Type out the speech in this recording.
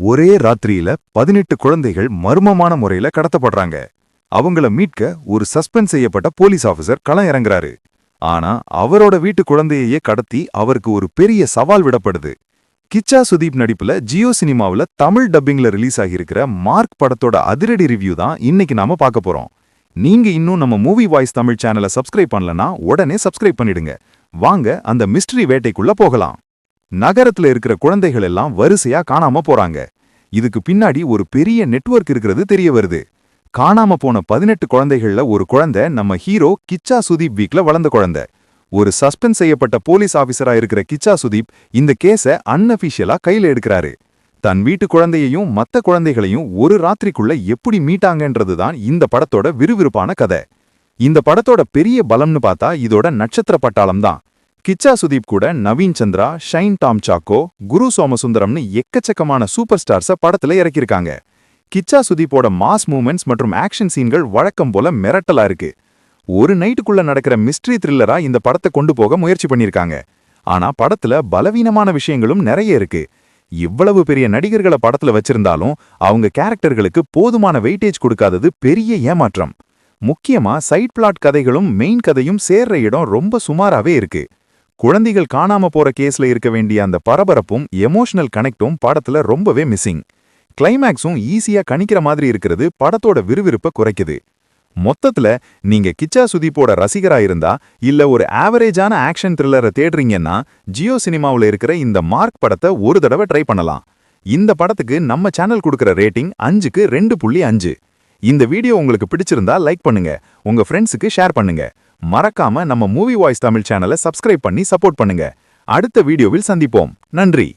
ஒரே ராத்திரியில பதினெட்டு குழந்தைகள் மர்மமான முறையில கடத்தப்படுறாங்க. அவங்கள மீட்க ஒரு சஸ்பெண்ட் செய்யப்பட்ட போலீஸ் ஆபீசர் களம் இறங்குறாரு. ஆனா அவரோட வீட்டு குழந்தையையே கடத்தி அவருக்கு ஒரு பெரிய சவால் விடப்படுது. கிச்சா சுதீப் நடிப்புல ஜியோ சினிமாவுல தமிழ் டப்பிங்ல ரிலீஸ் ஆகியிருக்கிற மார்க் படத்தோட அதிரடி ரிவ்யூ தான் இன்னைக்கு நாம பார்க்க போறோம். நீங்க இன்னும் நம்ம மூவி வாய்ஸ் தமிழ் சேனலை சப்ஸ்கிரைப் பண்ணலனா உடனே சப்ஸ்கிரைப் பண்ணிடுங்க. வாங்க அந்த மிஸ்டரி வேட்டைக்குள்ள போகலாம். நகரத்துல இருக்கிற குழந்தைகள் எல்லாம் வரிசையா காணாம போறாங்க. இதுக்கு பின்னாடி ஒரு பெரிய நெட்வொர்க் இருக்கிறது தெரிய வருது. காணாம போன பதினெட்டு குழந்தைகள்ல ஒரு குழந்தை நம்ம ஹீரோ கிச்சா சுதீப் வீக்ல வளர்ந்த குழந்தை. ஒரு சஸ்பெண்ட் செய்யப்பட்ட போலீஸ் ஆபீசரா இருக்கிற கிச்சா சுதீப் இந்த கேஸ அன்அபிஷியலா கையில எடுக்கிறாரு. தன் வீட்டு குழந்தையையும் மத்த குழந்தைகளையும் ஒரு ராத்திரிக்குள்ள எப்படி மீட்டாங்கன்றதுதான் இந்த படத்தோட விறுவிறுப்பான கதை. இந்த படத்தோட பெரிய பலம்னு பார்த்தா இதோட நட்சத்திர பட்டாளம் தான். கிச்சா சுதீப் கூட நவீன் சந்திரா ஷைன் டாம் சாக்கோ குரு சோமசுந்தரம்னு எக்கச்சக்கமான சூப்பர் ஸ்டார்ஸ படத்துல இறக்கியிருக்காங்க. கிச்சா சுதீப்போட மாஸ் மூமெண்ட்ஸ் மற்றும் ஆக்ஷன் சீன்கள் வழக்கம் போல மிரட்டலா இருக்கு. ஒரு நைட்டுக்குள்ள நடக்கிற மிஸ்ட்ரி த்ரில்லரா இந்த படத்தை கொண்டு போக முயற்சி பண்ணிருக்காங்க ஆனா படத்துல பலவீனமான விஷயங்களும் நிறைய இருக்கு. இவ்வளவு பெரிய நடிகர்களை படத்துல வச்சிருந்தாலும் அவங்க கேரக்டர்களுக்கு போதுமான வெயிட்டேஜ் கொடுக்காதது பெரிய ஏமாற்றம். முக்கியமா சைட் பிளாட் கதைகளும் மெயின் கதையும் சேர்ற இடம் ரொம்ப சுமாராவே இருக்கு. குழந்தைகள் காணாம போற கேஸ்ல இருக்க வேண்டிய அந்த பரபரப்பும் எமோஷனல் கனெக்டும் படத்துல ரொம்பவே மிஸ்ஸிங் கிளைமேக்ஸும் ஈஸியா கணிக்கிற மாதிரி இருக்கிறது படத்தோட விறுவிறுப்பை குறைக்குது. மொத்தத்துல நீங்க கிச்சா சுதீப்போட ரசிகரா இருந்தா இல்ல ஒரு ஆவரேஜான ஆக்ஷன் த்ரில்லரை தேடுறீங்கன்னா ஜியோ சினிமாவுல இருக்கிற இந்த மார்க் படத்தை ஒரு தடவை ட்ரை பண்ணலாம். இந்த படத்துக்கு நம்ம சேனல் கொடுக்கிற ரேட்டிங் அஞ்சுக்கு ரெண்டு புள்ளி அஞ்சு. இந்த வீடியோ உங்களுக்கு பிடிச்சிருந்தா லைக் பண்ணுங்க உங்க ஃப்ரெண்ட்ஸுக்கு ஷேர் பண்ணுங்க. மறக்காம நம்ம மூவி வாய்ஸ் தமிழ் சேனலை சப்ஸ்கிரைப் பண்ணி சப்போர்ட் பண்ணுங்க. அடுத்த வீடியோவில் சந்திப்போம். நன்றி.